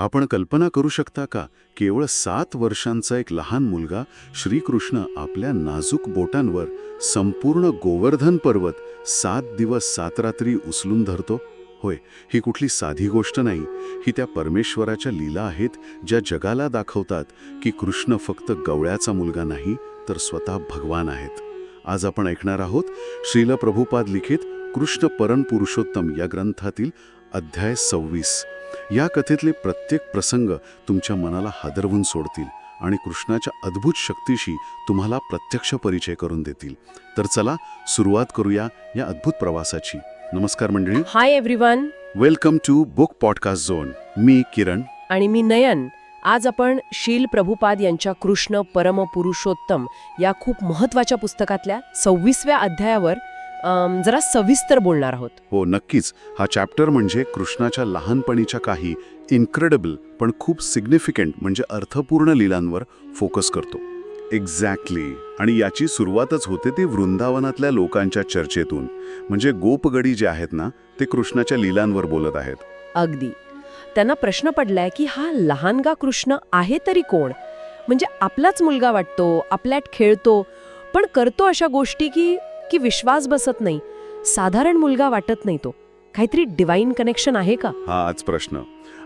आपण कल्पना करू शकता का? केवळ सात वर्षांचा एक लहान मुलगा श्रीकृष्ण आपल्या नाजूक बोटांवर संपूर्ण गोवर्धन पर्वत सात दिवस सात रात्री उचलून धरतो? होय ही कुठली साधी गोष्ट नाही. ही त्या परमेश्वराच्या लीला आहेत ज्या जगाला दाखवतात की कृष्ण फक्त गवळ्याचा मुलगा नाही तर स्वतः भगवान आहेत. आज आपण ऐकणार आहोत श्रील प्रभुपाद लिखित कृष्ण परमपुरुषोत्तम या ग्रंथातील अध्याय सव्वीस. या कथेतले प्रत्येक प्रसंग तुमच्या मनाला हादरवून सोडतील आणि कृष्णाच्या अद्भुत शक्तीशी तुम्हाला प्रत्यक्ष परिचय करून देतील. तर चला सुरुवात करूया या अद्भुत प्रवासाची. नमस्कार मंडळी. Hi everyone welcome to book podcast zone मी किरण. आणि मी नयन. आज आपण शील प्रभुपाद यांच्या कृष्ण परम पुरुषोत्तम या खूप महत्त्वाच्या पुस्तकातल्या सव्वीसव्या अध्यायावर जरा सविस्तर बोलणार आहोत. हो नक्कीच. हा चॅप्टर म्हणजे कृष्णाच्या लहानपणीच्या काही इन्क्रेडिबल पण खूप सिग्निफिकंट म्हणजे अर्थपूर्ण लीलांवर फोकस करतो. एक्झॅक्टली आणि याची सुरुवातच होते ती वृंदावनातल्या लोकांच्या चर्चेतून. म्हणजे गोपगडी जे आहेत ना ते कृष्णाच्या लीलांवर बोलत आहेत. अगदी. त्यांना प्रश्न पडलाय की हा लहानगा कृष्ण आहे तरी कोण? म्हणजे आपलाच मुलगा वाटतो आपल्यात खेळतो पण करतो अशा गोष्टी की की विश्वास बसत नाही. साधारण मुलगा वाटत नाही तो. काहीतरी डिवाइन कनेक्शन आहे का? हा आज प्रश्न.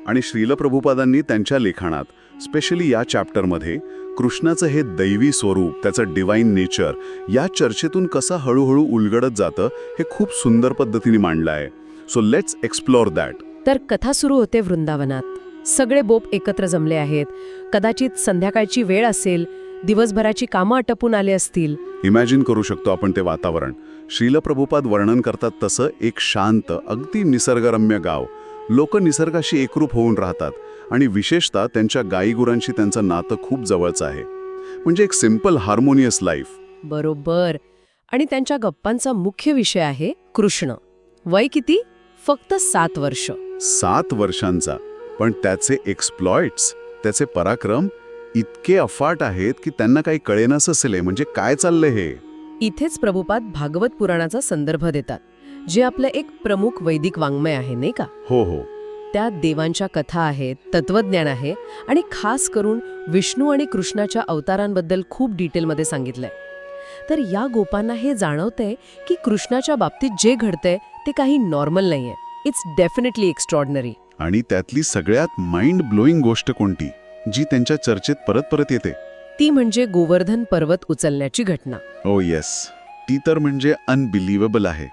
आणि श्रील प्रभुपादांनी त्यांच्या लेखनात स्पेशली या चॅप्टरमध्ये कृष्णाचं हे दैवी स्वरूप त्याचं डिवाइन नेचर या चर्चेतून कसं हळूहळू उलगडत जातं हे खूप सुंदर पद्धतीने मांडलं आहे सो लेट्स एक्सप्लोर दॅट तर कथा सुरू होते वृंदावनात. सगळे बोप एकत्र जमले आहेत. कदाचित संध्याकाळची वेळ असेल दिवसभराची कामं आटपून आले असतील. इमॅजिन करू शकतो आपण ते वातावरण. श्रील प्रभुपाद वर्णन करतात तसं एक शांत अगदी निसर्गरम्य गाव. लोक निसर्गाशी एकरूप होऊन राहतात आणि विशेषतः त्यांच्या गाईगुरांशी त्यांचं नातं खूप जवळचं आहे. म्हणजे एक सिंपल हार्मोनियस लाईफ बरोबर. आणि त्यांच्या गप्पांचा मुख्य विषय आहे कृष्ण. वय किती? फक्त सात वर्ष. सात वर्षांचा. पण त्याचे एक्सप्लॉइट्स त्याचे पराक्रम इतके अफाट आहेत की त्यांना काही कळेनाच असेल म्हणजे काय चाललंय हे? इथेच प्रभुपाद भागवत पुराणाचा संदर्भ देतात जे आपलं एक प्रमुख वैदिक वाङ्मय आहे नाही का? हो हो. त्यात देवांच्या कथा आहेत तत्वज्ञान आहे आणि खास करून विष्णू आणि कृष्णाच्या अवतारांबद्दल खूप डिटेलमध्ये सांगितलंय. तर या गोपांना हे जाणवतंय की कृष्णाच्या बाबतीत जे घडतंय ते काही नॉर्मल नाहीये. इट्स डेफिनेटली एक्स्ट्रॉर्डनरी आणि त्यातली सगळ्यात माइंड ब्लोईंग गोष्ट कोणती? जी त्यांच्या चर्चेत परत परत येते. ती म्हणजे गोवर्धन पर्वत उचलण्याची घटना. ओ येस ती तर म्हणजे अनबिलिव्हेबल आहे.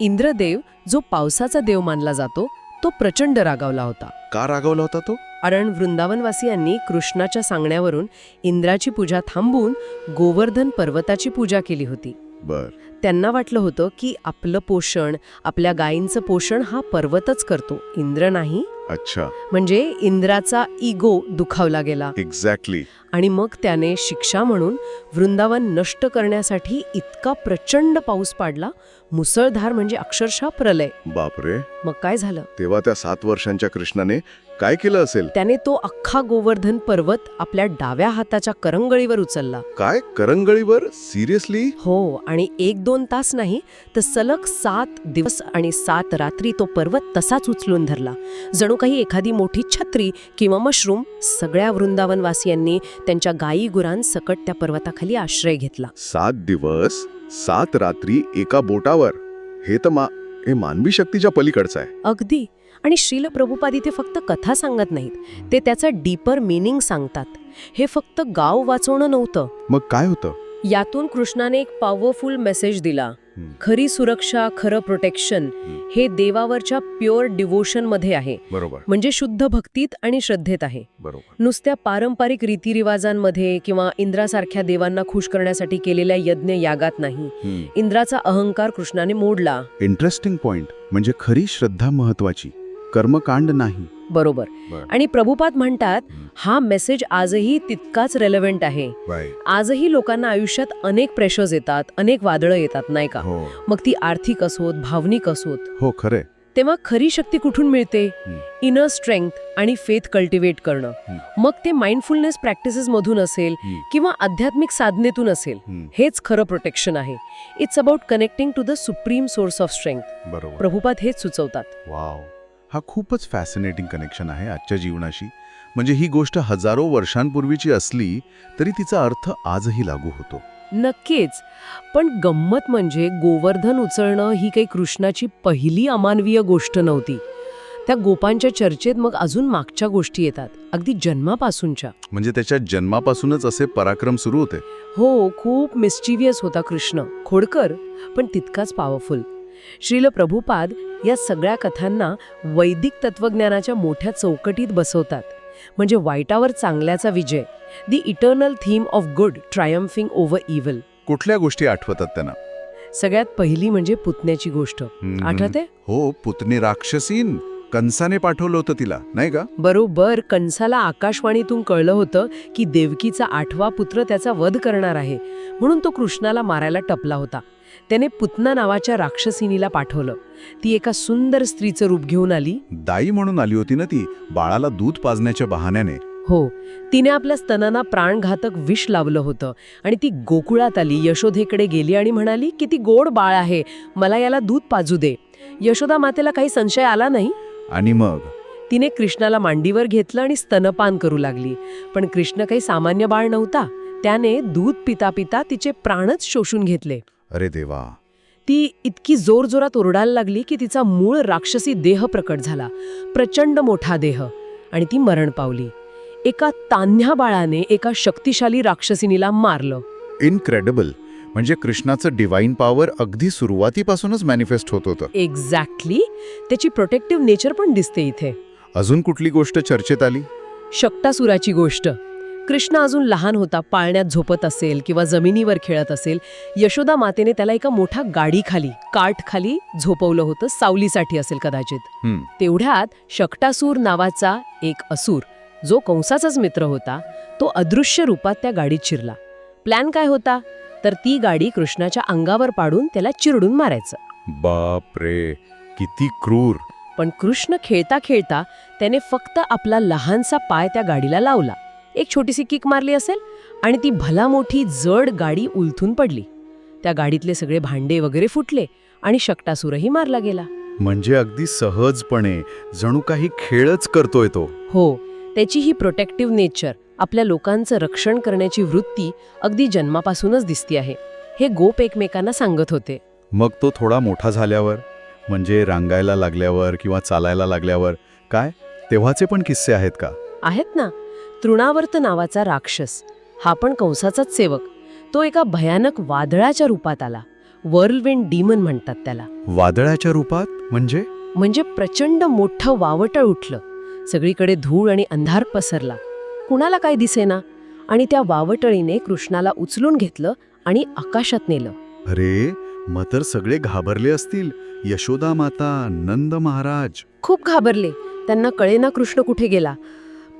इंद्रदेव जो पावसाचा देव मानला जातो तो प्रचंड रागावला होता. का रागवला होता तो? कारण वृंदावनवासियांनी कृष्णाच्या सांगण्यावरून इंद्राची पूजा थांबवून गोवर्धन पर्वताची पूजा केली होती. बर. त्यांना वाटलं होतं की आपलं पोषण आपल्या गायींचं पोषण हा पर्वतच करतो. इंद्र नाही अच्छा. म्हणजे इंद्राचा इगो दुखावला गेला. एक्झॅक्टली आणि मग त्याने शिक्षा म्हणून वृंदावन नष्ट करण्यासाठी इतका प्रचंड पाऊस पाडला मुसळधार म्हणजे अक्षरशः प्रलय. बापरे. मग काय झालं? तेव्हा त्या सात वर्षांच्या कृष्णाने काय केलं असेल? त्याने तो अख्खा गोवर्धन पर्वत आपल्या डाव्या हाताच्या करंगळीवर उचलला. काय? करंगळीवर? सिरियसली? हो आणि एक दोन तास नाही तर सलग सात दिवस आणि सात रात्री तो पर्वत तसाच उचलून धरला. जणू काही एखादी मोठी छत्री किंवा मशरूम सगळ्या वृंदावनवासियांनी त्यांच्या गायी गुरांसकट त्या पर्वताखाली आश्रय घेतला. सात दिवस? सात रात्री एका बोटावर. हे तर मा हे मानवी शक्तीच्या पलीकडचं आहे. अगदी. आणि श्रील प्रभुपाद इथे फक्त कथा सांगत नाहीत. ते त्याचं डीपर मिनिंग सांगतात. हे फक्त गाव वाचवणं नव्हतं. मग काय होतं? यातून कृष्णाने एक पॉवरफुल मेसेज दिला. खरी सुरक्षा खरं प्रोटेक्शन हे देवावरच्या प्युअर डिवोशनमध्ये आहे. बरोबर. म्हणजे शुद्ध भक्तीत आणि श्रद्धेत आहे. बरोबर. नुसत्या पारंपरिक रीतिरिवाजांमध्ये किंवा इंद्रासारख्या देवांना खुश करण्यासाठी केलेल्या यज्ञ यागात नाही. इंद्राचा अहंकार कृष्णाने मोडला. इंटरेस्टिंग पॉइंट म्हणजे खरी श्रद्धा महत्वाची. कर्मकांड नाही. बरोबर. बरं. आणि प्रभुपाद म्हणतात हं. मेसेज आजही तितकाच रेलेव्हंट आहे. आजही लोकांना आयुष्यात अनेक प्रेशर्स येतात अनेक वादळं येतात नाही का? हो. मग ती आर्थिक असोत भावनिक असोत. हो खरे तेव्हा खरी शक्ती कुठून मिळते. इनर स्ट्रेंग्थ आणि फेथ कल्टिवेट करणं. मग ते माइंडफुलनेस प्रॅक्टिसेस मधून असेल. किंवा आध्यात्मिक साधनेतून असेल. हेच खरं प्रोटेक्शन आहे. It's about connecting to the supreme source of strength बरोबर. प्रभुपाद हेच सुचवतात. वाव हा खूपच फॅसिनेटिंग कनेक्शन आहे आजच्या जीवनाशी. म्हणजे ही गोष्ट हजारो वर्षांपूर्वीची असली तरी तिचा अर्थ आजही लागू होतो. नक्कीच. पण गंमत म्हणजे गोवर्धन उचलणं ही काही कृष्णाची पहिली अमानवीय गोष्ट नव्हती. त्या गोपांच्या चर्चेत मग अजून मागच्या गोष्टी येतात अगदी जन्मापासूनच्या. म्हणजे त्याच्या जन्मापासूनच असे पराक्रम सुरू होते? हो खूप मिस्चिवियस होता कृष्ण. खोडकर पण तितकाच पॉवरफुल श्रील प्रभुपाद या सगळ्या कथांना वैदिक तत्वज्ञानाच्या मोठ्या चौकटीत बसवतात. म्हणजे वाईटावर चांगल्याचा विजय. The eternal theme of good triumphing over evil कुठल्या गोष्टी आठवतात त्यांना? सगळ्यात पहिली म्हणजे पुतण्याची गोष्ट. आठवते हो पुतणी राक्षसीन. कंसाने पाठवलं होतं तिला नाही का? बरोबर. कंसाला आकाशवाणीतून कळलं होतं की देवकीचा आठवा पुत्र त्याचा वध करणार आहे. म्हणून तो कृष्णाला मारायला टपला होता. त्याने पुतना नावाच्या राक्षसिनीला पाठवलं. ती एका सुंदर स्त्रीचं रूप घेऊन आली. दाई म्हणून आली होती ना ती बाळाला दूध पाजण्याच्या बहाण्याने. हो तिने आपल्या स्तनांना प्राणघातक विष लावलं होतं आणि ती गोकुळात आली. यशोधेकडे गेली आणि म्हणाली की ती गोड बाळ आहे मला याला दूध पाजू दे. यशोदा मातेला काही संशय आला नाही? आणि मग? तिने कृष्णाला मांडीवर घेतलं आणि स्तनपान करू लागली. पण कृष्ण काही सामान्य बाळ नव्हता. त्याने दूध पिता पिता तिचे प्राणच शोषून घेतले. अरे देवा. ती इतकी जोरजोरात ओरडायला लागली की तिचा मूळ राक्षसी देह प्रकट झाला. प्रचंड मोठा देह. आणि ती मरण पावली. एका तान्ह्या बाळाने एका शक्तिशाली राक्षसिनीला मारलं. इनक्रेडिबल म्हणजे कृष्णाचं डिवाईन पॉवर अगदी सुरुवातीपासूनच मॅनिफेस्ट होत होतं. एक्झॅक्टली त्याची प्रोटेक्टिव्ह नेचर पण दिसते इथे. अजून कुठली गोष्ट चर्चेत आली? शक्टासुराची गोष्ट. कृष्ण अजून लहान होता पाळण्यात झोपत असेल किंवा जमिनीवर खेळत असेल यशोदा मातेने त्याला एका मोठ्या गाडीखाली खाली झोपवलं होतं सावलीसाठी असेल कदाचित. तेवढ्यात शक्टासूर नावाचा एक असुर जो कंसाचाच मित्र होता तो अदृश्य रूपात त्या गाडीत शिरला. प्लॅन काय होता? तर ती गाडी कृष्णाच्या अंगावर पाडून त्याला चिरडून मारायचं. बाप रे किती क्रूर. पण कृष्ण खेळता खेळता त्याने फक्त आपला लहानसा पाय त्या गाडीला लावला. एक छोटीशी किक मारली असेल आणि ती भला मोठी जड गाडी उलथून पडली. त्या गाडीतले सगळे भांडे वगैरे फुटले आणि शक्टासूरही मारला गेला. म्हणजे अगदी सहजपणे जणू काही खेळच करतोय तो. हो त्याची ही प्रोटेक्टिव्ह नेचर आपल्या लोकांचं रक्षण करण्याची वृत्ती अगदी जन्मापासूनच दिसती आहे हे गोप एकमेकांना सांगत होते. मग तो थोडा मोठा झाल्यावर म्हणजे रांगायला लागल्यावर किंवा चालायला लागल्यावर काय? तेव्हाचे पण किस्से आहेत का? आहेत ना. तृणावर्त नावाचा राक्षस. हा पण कंसाचाच सेवक. तो एका भयानक वादळाच्या रूपात आला. वर्लविंड डीमन म्हणतात त्याला. वादळाच्या रूपात? म्हणजे? म्हणजे प्रचंड मोठं वावटळ उठलं. सगळीकडे धूळ आणि अंधार पसरला. कुणाला काय दिसेना? आणि त्या वावटळीने कृष्णाला उचलून घेतलं आणि आकाशात नेलं. अरे मग तर सगळे घाबरले असतील. यशोदा माता नंद महाराज. खूप घाबरले. त्यांना कळेना कृष्ण कुठे गेला.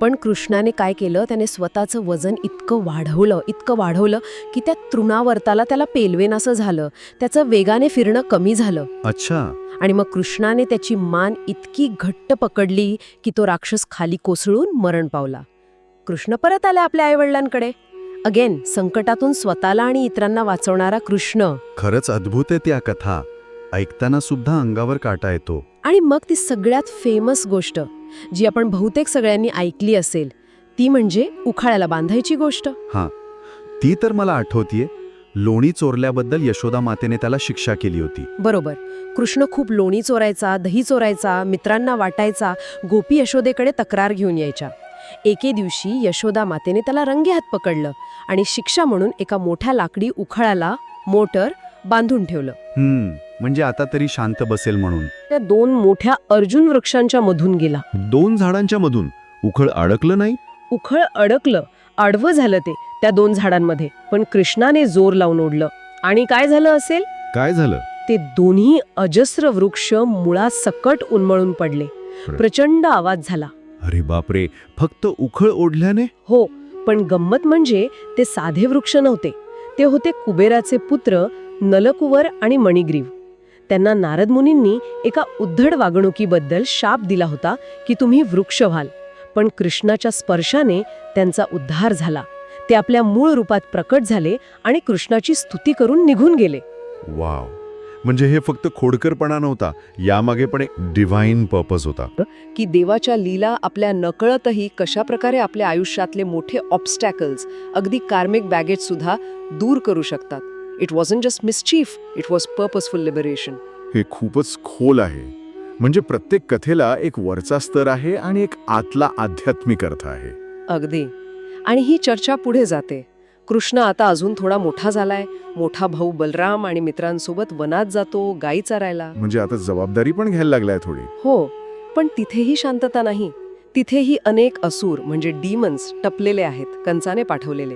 पण कृष्णाने काय केलं? त्याने स्वतःचं वजन इतकं वाढवलं इतकं वाढवलं की त्या तृणावर्ताला त्याला पेलवेनासं झालं. त्याचं वेगाने फिरणं कमी झालं. अच्छा. आणि मग कृष्णाने त्याची मान इतकी घट्ट पकडली की तो राक्षस खाली कोसळून मरण पावला. कृष्ण परत आला आपल्या आईवडिलांकडे. अगेन संकटातून स्वतःला आणि इतरांना वाचवणारा कृष्ण. खरंच अद्भुत आहे त्या कथा. ऐकताना सुद्धा अंगावर काटा येतो. आणि मग ती सगळ्यात फेमस गोष्ट जी आपण बहुतेक सगळ्यांनी ऐकली असेल ती म्हणजे उखाळ्याला बांधायची गोष्ट. ती तर मला आठवतीये. लोणी चोरल्याबद्दल यशोदा मातेने त्याला शिक्षा केली होती. बरोबर. कृष्ण खूप लोणी चोरायचा दही चोरायचा मित्रांना वाटायचा गोपी यशोदेकडे तक्रार घेऊन यायच्या. एके दिवशी यशोदा मातेने त्याला रंगेहात पकडलं आणि शिक्षा म्हणून एका मोठ्या लाकडी उखाळ्याला मोटर बांधून ठेवलं. हम्म. म्हणजे आता तरी शांत बसेल म्हणून. त्या दोन मोठ्या अर्जुन वृक्षांच्या मधून गेला. दोन झाडांच्या मधून. उखळ अडकलं नाही? उखळ अडकलं. आडवं झालं ते त्या दोन झाडांमध्ये. पण कृष्णाने जोर लावून ओढलं. आणि काय झालं असेल? काय झालं? ते दोन्ही अजस्र वृक्ष मुळासकट उन्मळून पडले. प्रचंड आवाज झाला. अरे बापरे फक्त उखळ ओढल्याने? हो पण गंमत म्हणजे ते साधे वृक्ष नव्हते. ते होते कुबेराचे पुत्र नलकुवर आणि मणिग्रीव. त्यांना नारद मुनींनी एका उद्धड वागणुकीबद्दल शाप दिला होता की तुम्ही वृक्ष व्हाल. पण कृष्णाच्या स्पर्शाने त्यांचा उद्धार झाला. ते आपल्या मूळ रूपात प्रकट झाले आणि कृष्णाची स्तुती करून निघून गेले. वाव. म्हणजे हे फक्त खोडकरपणा नव्हता यामागे पण एक डिव्हाइन पर्पज होता. की देवाच्या लीला आपल्या नकळतही कशाप्रकारे आपल्या आयुष्यातले मोठे ऑब्स्टॅकल्स अगदी कार्मिक बॅगेज सुद्धा दूर करू शकतात. It wasn't just mischief it was purposeful liberation हे खूपच खोल आहे. म्हणजे प्रत्येक कथेला एक वरचा स्तर आहे आणि एक आतला आध्यात्मिक अर्थ आहे. अगदी. आणि ही चर्चा पुढे जाते. कृष्ण आता अजून थोडा मोठा झालाय. मोठा भाऊ बलराम आणि मित्रांसोबत वनात जातो गायी चरायला. म्हणजे आता जबाबदारी पण घ्यायला लागलाय थोडी. हो पण तिथेही शांतता नाही. तिथेही अनेक असुर म्हणजे डीमन्स टपलेले आहेत कंचाने पाठवलेले.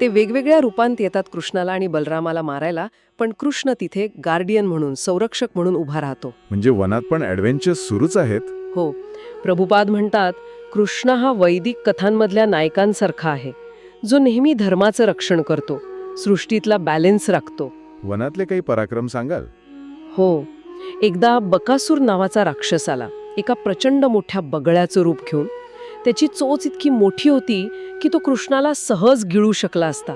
ते वेगवेगळ्या रूपांत येतात कृष्णाला आणि बलरामाला मारायला पण कृष्ण तिथे गार्डियन म्हणून संरक्षक म्हणून उभा राहतो. म्हणजे वनात पण ॲडव्हेंचर सुरूच आहेत? हो. प्रभुपाद म्हणतात कृष्ण हा वैदिक कथांमधल्या नायकांसारखा आहे. जो नेहमी धर्माचं रक्षण करतो सृष्टीतला बॅलेन्स राखतो. वनातले काही पराक्रम सांगाल? हो. एकदा बकासूर नावाचा राक्षस आला. एका प्रचंड मोठ्या बगळ्याचं रूप घेऊन त्याची चोच इतकी मोठी होती की तो कृष्णाला सहज गिळू शकला असता.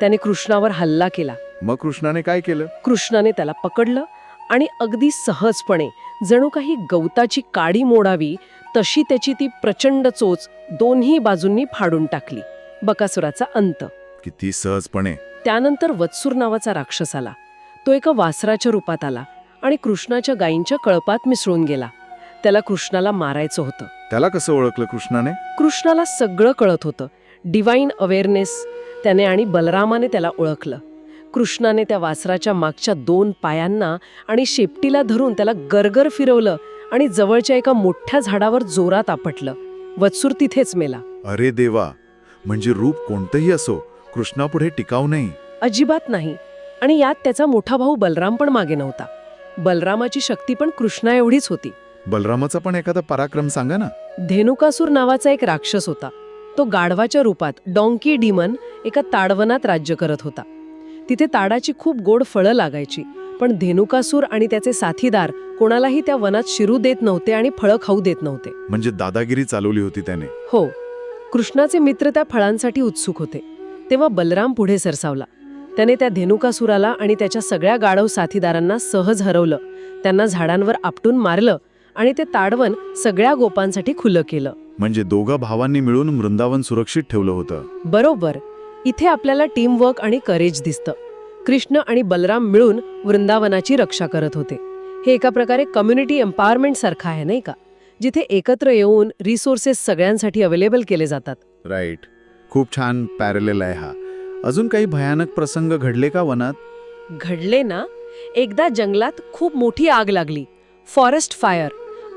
त्याने कृष्णावर हल्ला केला. मग कृष्णाने काय केलं? कृष्णाने त्याला पकडलं आणि अगदी सहजपणे जणू काही गवताची काडी मोडावी तशी त्याची ती प्रचंड चोच दोन्ही बाजूंनी फाडून टाकली. बकासुराचा अंत. किती सहजपणे. त्यानंतर वत्सूर नावाचा राक्षस आला. तो एका वासराच्या रूपात आला आणि कृष्णाच्या गायींच्या कळपात मिसळून गेला. त्याला कृष्णाला मारायचं होतं. त्याला कसं ओळखलं कृष्णाने? कृष्णाला सगळं कळत होतं. डिवाईन अवेअरनेस त्याने आणि बलरामाने त्याला ओळखलं. कृष्णाने त्या वासराच्या मागच्या दोन पायांना आणि शेपटीला धरून त्याला गरगर फिरवलं आणि जवळच्या एका मोठ्या झाडावर जोरात आपटलं. वत्सूर तिथेच मेला. अरे देवा म्हणजे रूप कोणतंही असो कृष्णापुढे टिकाऊ नाही. अजिबात नाही. आणि यात त्याचा मोठा भाऊ बलराम पण मागे नव्हता. बलरामाची शक्ती पण कृष्णा एवढीच होती. बलरामाचा पण एखादा पराक्रम सांगा ना. धेनुकासूर नावाचा एक राक्षस होता. तो गाढवाच्या रूपात डॉंकी डिमन एका ताडवनात राज्य करत होता. तिथे ताडाची खूप गोड फळं लागायची पण धेनुकासूर आणि त्याचे साथीदार कोणालाही त्या वनात शिरू देत नव्हते आणि फळं खाऊ देत नव्हते. म्हणजे दादागिरी चालवली होती त्याने. हो कृष्णाचे मित्र त्या फळांसाठी उत्सुक होते. तेव्हा बलराम पुढे सरसावला. त्याने त्या धेनुकासुराला आणि त्याच्या सगळ्या गाढव साथीदारांना सहज हरवलं. त्यांना झाडांवर आपटून मारलं आणि ते ताडवन सगळ्या गोपांसाठी खुलं केलं. म्हणजे दोघा भावांनी मिळून वृंदावन सुरक्षित ठेवलं होतं. बरोबर. इथे आपल्याला टीमवर्क आणि करेज दिसतं. कृष्ण आणि बलराम मिळून वृंदावनाची रक्षा करत होते. हे एका प्रकारे कम्युनिटी एम्पॉवरमेंट सारखं आहे नाही का? जिथे एकत्र येऊन रिसोर्सेस सगळ्यांसाठी अवेलेबल केले जातात. राईट खूप छान पॅरलेल आहे हा. अजून काही भयानक प्रसंग घडले का वनात? घडले ना? एकदा जंगलात खूप मोठी आग लागली. फॉरेस्ट फायर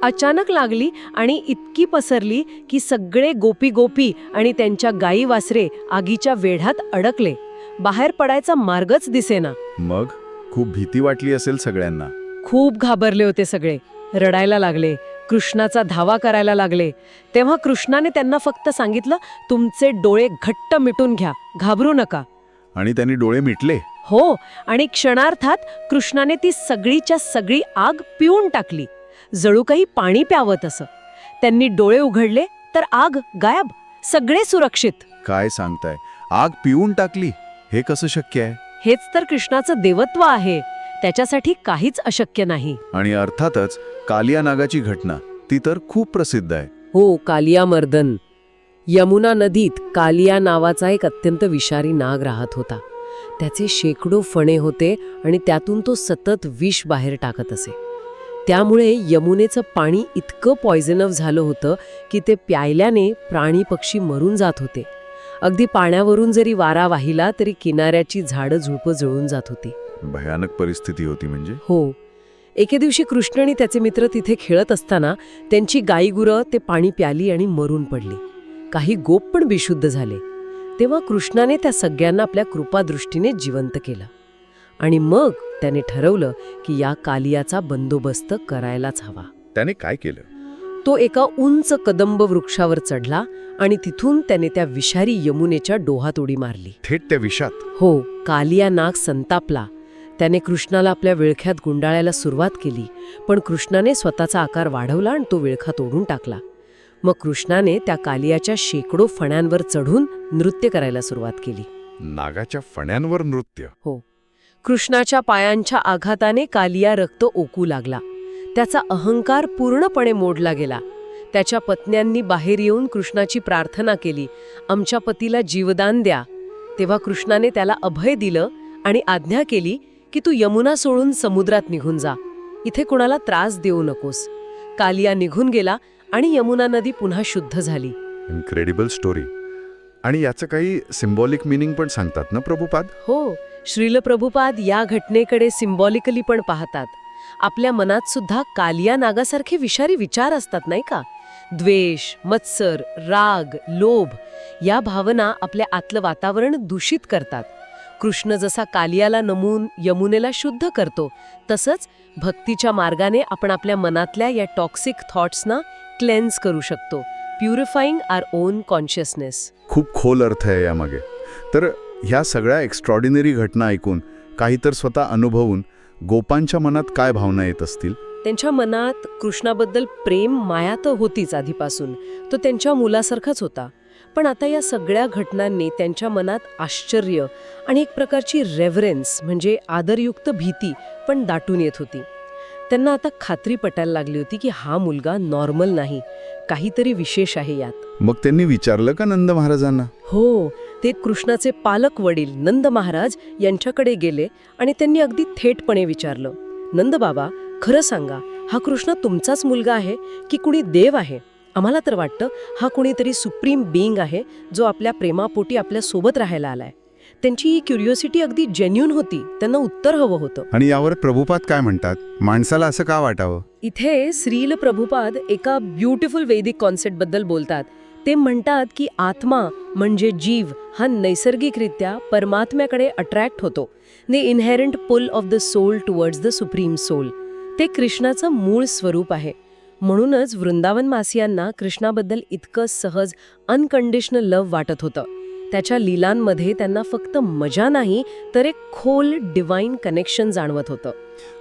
अचानक लागली आणि इतकी पसरली की सगळे गोपी गोपी आणि त्यांच्या गाई वासरे आगीच्या वेढ्यात अडकले. बाहेर पडायचा मार्गच दिसेना. मग? खूप भीती वाटली असेल सगळ्यांना. खूप घाबरले होते सगळे. रडायला लागले. कृष्णाचा धावा करायला लागले. तेव्हा कृष्णाने त्यांना फक्त सांगितलं तुमचे डोळे घट्ट मिटून घ्या. घाबरू नका. आणि त्यांनी डोळे मिटले? हो. आणि क्षणार्थात कृष्णाने ती सगळीच्या सगळी आग पिऊन टाकली. जणू काही पाणी प्यावत असं. त्यांनी डोळे उघडले तर आग गायब सगळे सुरक्षित. काय सांगताय? आग पिऊन टाकली हे कसं शक्य आहे? हेच तर कृष्णाचं देवत्व आहे. त्याच्यासाठी काहीच अशक्य नाही. आणि अर्थातच कालिया नागाची घटना ती तर खूप प्रसिद्ध आहे. हो कालिया मर्दन. यमुना नदीत कालिया नावाचा एक अत्यंत विषारी नाग राहत होता. त्याचे शेकडो फणे होते आणि त्यातून तो सतत विष बाहेर टाकत असे. त्यामुळे यमुनेचं पाणी इतकं पॉयझनव झालं होतं की ते प्यायल्याने प्राणी पक्षी मरून जात होते. अगदी पाण्यावरून जरी वारा वाहिला तरी किनाऱ्याची झाडं झुडपं जळून जात होती. भयानक परिस्थिती होती म्हणजे? हो. एके दिवशी कृष्ण आणि त्याचे मित्र तिथे खेळत असताना त्यांची गाईगुरं ते पाणी प्याली आणि मरून पडली. काही गोप पण बेशुद्ध झाले. तेव्हा कृष्णाने त्या सगळ्यांना आपल्या कृपादृष्टीने जिवंत केलं. आणि मग त्याने ठरवलं की या कालियाचा बंदोबस्त करायलाच हवा. त्याने काय केलं? तो एका उंच कदंब वृक्षावर चढला आणि तिथून त्याने त्या विषारी यमुनेच्या डोहात उडी मारली. थेट त्या विषात? हो कालिया नाग संतापला. त्याने कृष्णाला आपल्या विळख्यात गुंडाळायला सुरुवात केली पण कृष्णाने स्वतःचा आकार वाढवला आणि तो विळखा तोडून टाकला. मग कृष्णाने त्या कालियाच्या शेकडो फण्यांवर चढून नृत्य करायला सुरुवात केली. नागाच्या फण्यांवर नृत्य? कृष्णाच्या पायांच्या आघाताने कालिया रक्त ओकू लागला. त्याचा अहंकार पूर्णपणे मोडला गेला. त्याच्या पत्न्यांनी बाहेर येऊन कृष्णाची प्रार्थना केली आमच्या पतीला जीवदान द्या. तेव्हा कृष्णाने त्याला अभय दिलं आणि आज्ञा केली की तू यमुना सोडून समुद्रात निघून जा. इथे कुणाला त्रास देऊ नकोस. कालिया निघून गेला आणि यमुना नदी पुन्हा शुद्ध झाली. इन्क्रेडिबल स्टोरी आणि याचं काही सिम्बॉलिक मिनिंग पण सांगतात ना प्रभुपाद? हो. श्रीलप्रभुपाद या घटनेकडे सिम्बॉलिकली पण पाहतात. आपल्या मनात सुद्धा कालिया नागासारखे विषारी विचार असतात नाही का? द्वेष मत्सर राग लोभ या भावना आपल्या आतलं वातावरण दूषित करतात. कृष्ण जसा कालियाला नमून यमुनेला शुद्ध करतो तसंच भक्तीच्या मार्गाने आपण आपल्या मनातल्या या टॉक्सिक थॉट्सना क्लेन्स करू शकतो प्युरिफाईंग आर ओन कॉन्शियसनेस खूप खोल अर्थ आहे यामागे. तर ह्या सगळ्या एक्स्ट्रॉर्डिनरी घटना ऐकून काही तर स्वतः अनुभवून गोपांच्या मनात काय भावना येत असतील? त्यांच्या मनात कृष्णाबद्दल प्रेम माया तर होतीच आधीपासून. तो त्यांच्या मुलासारखाच होता. पण आता या सगळ्या घटनांनी त्यांच्या मनात आश्चर्य आणि एक प्रकारची रेव्हरेन्स म्हणजे आदरयुक्त भीती पण दाटून येत होती. त्यांना आता खात्री पटायला लागली होती की हा मुलगा नॉर्मल नाही. काहीतरी विशेष आहे यात. मग त्यांनी विचारलं का नंद महाराजांना? हो ते कृष्णाचे पालक वडील नंद महाराज यांच्याकडे गेले आणि त्यांनी अगदी थेटपणे विचारलं नंद बाबा खरं सांगा हा कृष्ण तुमचाच मुलगा आहे की कुणी देव आहे? आम्हाला तर वाटतं हा कुणीतरी सुप्रीम बिईंग आहे जो आपल्या प्रेमापोटी आपल्यासोबत राहायला आलाय. त्यांची ही क्युरिओसिटी अगदी जेन्युन होती त्यांना उत्तर हवं होतं. आणि यावर प्रभुपाद काय म्हणतात? माणसाला असं का वाटावं? इथे श्रील प्रभुपाद एका ब्युटिफुल वैदिक कॉन्सेप्टबद्दल बोलतात. ते म्हणतात की आत्मा म्हणजे जीव हा नैसर्गिकरित्या परमात्म्याकडे अट्रॅक्ट होतो. ने inherent pull of the soul towards the supreme soul ते कृष्णाचं मूळ स्वरूप आहे. म्हणूनच वृंदावनवासियांना कृष्णाबद्दल इतकं सहज अनकंडिशनल लव्ह वाटत होतं. त्याच्या लीलांमध्ये त्यांना फक्त मजा नाही तर एक खोल डिवाइन कनेक्शन जाणवत होतं.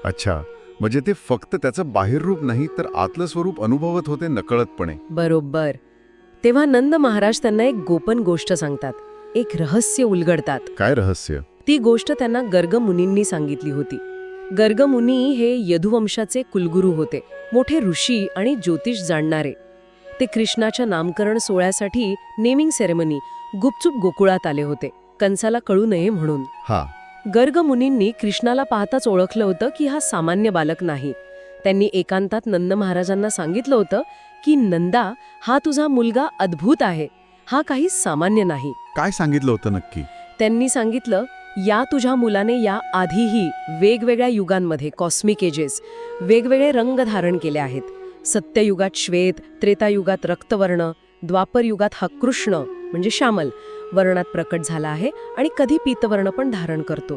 अच्छा म्हणजे ते फक्त त्याचं बाहेर रूप नाही तर आतलं स्वरूप अनुभवत होते नकळतपणे. बरोबर. तेव्हा नंद महाराज त्यांना एक गोपन गोष्ट सांगतात. एक रहस्य उलगडतात. काय रहस्य? ती गोष्ट त्यांना गर्ग मुनींनी सांगितली होती. गर्ग मुनी हे यदुवंशाचे कुलगुरू होते. मोठे ऋषी आणि ज्योतिष जाणणारे. ते कृष्णाच्या नामकरण सोहळ्यासाठी नेमिंग सेरेमनी गुपचूप गोकुळात आले होते. कंसाला कळू नये म्हणून. हा. गर्ग मुनींनी कृष्णाला पाहताच ओळखलं होतं की हा सामान्य बालक नाही. त्यांनी एकांतात नंद महाराजांना सांगितलं होतं की नंदा हा तुझा मुलगा अद्भुत आहे. हा काही सामान्य नाही. काय सांगितलं होतं नक्की? त्यांनी सांगितलं या तुझ्या मुलाने या आधीही वेगवेगळ्या युगांमध्ये कॉस्मिक एजेस वेगवेगळे रंग धारण केले आहेत. सत्ययुगात श्वेत त्रेतायुगात रक्तवर्ण द्वापर युगात हा कृष्ण म्हणजे श्यामल वर्णात प्रकट झाला आहे आणि कधी पीतवर्ण पण धारण करतो.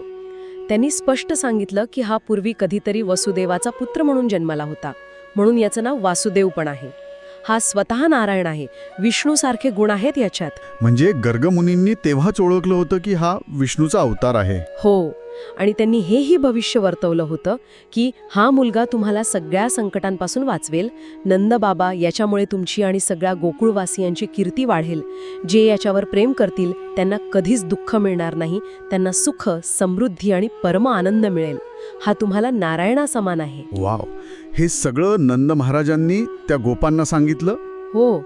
त्यांनी स्पष्ट सांगितलं की हा पूर्वी कधीतरी वसुदेवाचा पुत्र म्हणून जन्माला होता. म्हणून याचं नाव वासुदेव पण आहे. हा स्वतः नारायण आहे. विष्णूसारखे गुण आहेत याच्यात. म्हणजे गर्गमुनींनी तेव्हाच ओळखलं होतं की हा विष्णूचा अवतार आहे. हो. आणि त्यांनी हेही भविष्य वर्तवलं होतं की हा मुलगा तुम्हाला सगळ्या संकटांपासून वाचवेल. नंदबाबा याच्यामुळे तुमची आणि सगळ्या गोकुळवासियांची कीर्ती वाढेल. जे याच्यावर प्रेम करतील त्यांना कधीच दुःख मिळणार नाही. त्यांना सुख समृद्धी आणि परम आनंद मिळेल. हा तुम्हाला नारायणा समान आहे. वाव. हे सगळं नंद महाराजांनी त्या गोपांना सांगितलं? हो.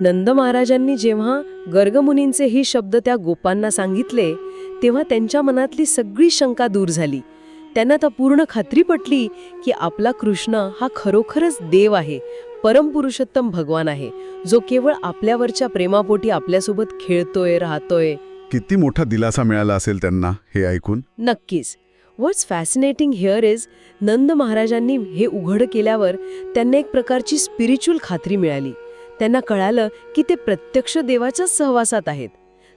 नंद महाराजांनी जेव्हा गर्गमुनींचे ही शब्द त्या गोपांना सांगितले तेव्हा त्यांच्या मनातली सगळी शंका दूर झाली. त्यांना तर पूर्ण खात्री पटली की आपला कृष्ण हा खरोखरच देव आहे परमपुरुषोत्तम भगवान आहे जो केवळ आपल्यावरच्या प्रेमापोटी आपल्यासोबत खेळतोय राहतोय. किती मोठा दिलासा मिळाला असेल त्यांना हे ऐकून? नक्कीच. What's fascinating here is Nanda महाराजांनी हे उघड केल्यावर त्यांना एक प्रकारची स्पिरिच्युअल खात्री मिळाली. त्यांना कळालं की ते प्रत्यक्ष देवाच्याच सहवासात आहेत.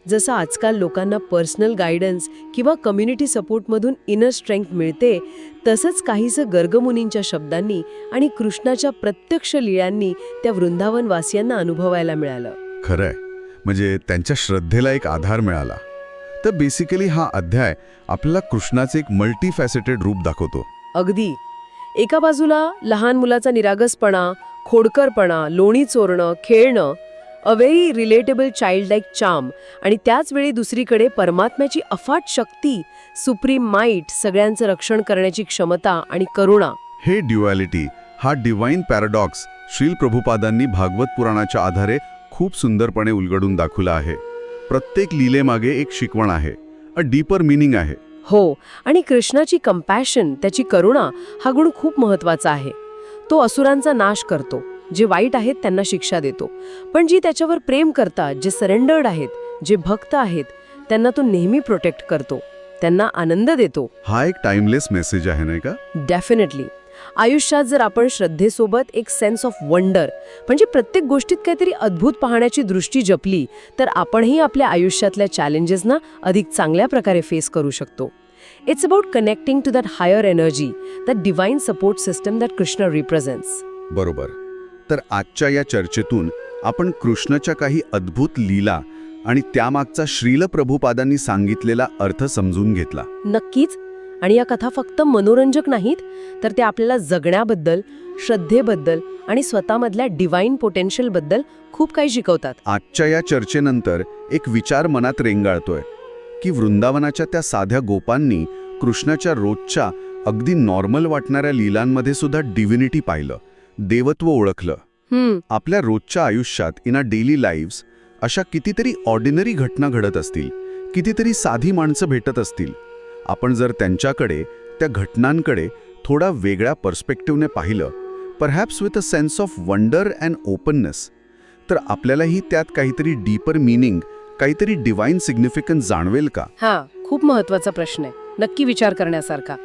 जसं आजकाल लोकांना पर्सनल गायडन्स किंवा कम्युनिटी सपोर्टमधून इनर स्ट्रेंथ मिळते तसंच काहीसं गर्गमुनींच्या शब्दांनी आणि कृष्णाच्या प्रत्यक्ष लीळांनी त्या वृंदावनवासियांना अनुभवायला मिळालं. खरंय. म्हणजे त्यांच्या श्रद्धेला एक आधार मिळाला. तर बेसिकली हा अध्याय आपल्याला कृष्णाचे एक मल्टी फॅसेटेड रूप दाखवतो. अगदी. एका बाजूला लहान मुलाचा निरागसपणा खोडकरपणा लोणी चोरणं खेळणं a very relatable childlike charm आणि त्याच वेळी दुसरीकडे परमात्म्याची अफाट शक्ती सुप्रीम माईट सगळ्यांचं रक्षण करण्याची क्षमता आणि करुणा. हे ड्युॲलिटी हा डिवाइन पॅराडॉक्स श्रील प्रभुपादांनी भागवत पुराणाच्या आधारे खूप सुंदरपणे उलगडून दाखवला आहे. प्रत्येक लीलेमागे एक शिकवण आहे अ डीपर मिनिंग आहे. हो आणि कृष्णाची कंपॅशन त्याची करुणा हा गुण खूप महत्त्वाचा आहे. तो असुरांचा नाश करतो. जे वाईट आहेत त्यांना शिक्षा देतो. पण जी त्याच्यावर प्रेम करतात जे सरेंडर्ड आहेत जे भक्त आहेत त्यांना तो नेहमी प्रोटेक्ट करतो. त्यांना आनंद देतो. हा एक टाइमलेस मेसेज आहे नाही का? डेफिनेटली आयुष्यात जर आपण श्रद्धेसोबत एक सेन्स ऑफ वंडर म्हणजे प्रत्येक गोष्टीत काहीतरी अद्भुत पाहण्याची दृष्टी जपली तर आपणही आपल्या आयुष्यातल्या चॅलेंजेसना अधिक चांगल्या प्रकारे फेस करू शकतो. It's about connecting to that higher energy that divine support system that Krishna represents बरोबर. तर आजच्या या चर्चेतून आपण कृष्णाच्या काही अद्भुत लीला आणि त्यामागचा श्रील प्रभुपादांनी सांगितलेला अर्थ समजून घेतला. नक्कीच. आणि या कथा फक्त मनोरंजक नाहीत तर त्या आपल्याला जगण्याबद्दल श्रद्धेबद्दल आणि स्वतःमधल्या डिवाइन पोटेन्शियलबद्दल खूप काही शिकवतात. आजच्या या चर्चेनंतर एक विचार मनात रेंगाळतोय की वृंदावनाच्या त्या साध्या गोपांनी कृष्णाच्या रोजच्या अगदी नॉर्मल वाटणाऱ्या लीलांमध्ये सुद्धा डिव्हिनिटी पाहिलं. देवत्व ओळखलं. आपल्या रोजच्या आयुष्यात इन अ डेली लाईव्स अशा कितीतरी ऑर्डिनरी घटना घडत असतील कितीतरी साधी माणसं भेटत असतील. आपण जर त्यांच्याकडे त्या घटनांकडे थोडा वेगळ्या पर्स्पेक्टिव्हने पाहिलं perhaps with a sense of wonder and openness तर आपल्यालाही त्यात काहीतरी डीपर मिनिंग काहीतरी डिवाइन सिग्निफिकन्स जाणवेल का? हा खूप महत्त्वाचा प्रश्न आहे. नक्की विचार करण्यासारखा.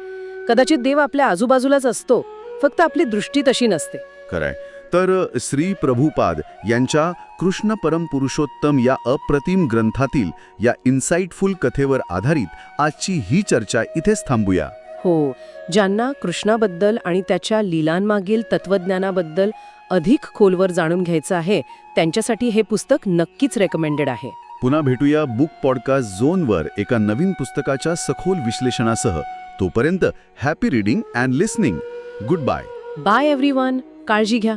कदाचित देव आपल्या आजूबाजूलाच असतो. फक्त आपली दृष्टी तशी नसते. खरंय. तर श्री प्रभुपाद यांच्या कृष्ण परम पुरुषोत्तम या अप्रतिम ग्रंथातील या इन्साइटफुल कथेवर आधारित आजची ही चर्चा इथेच थांबूया. हो ज्यांना कृष्णाबद्दल आणि त्याच्या लीलांमागील तत्वज्ञानाबद्दल अधिक खोलवर जाणून घ्यायचं आहे त्यांच्यासाठी हे पुस्तक नक्कीच रेकमेंडेड आहे. पुन्हा भेटूया बुक पॉडकास्ट झोनवर एका नवीन पुस्तकाच्या सखोल विश्लेषणासह. तोपर्यंत happy reading and listening good bye bye everyone काळजी घ्या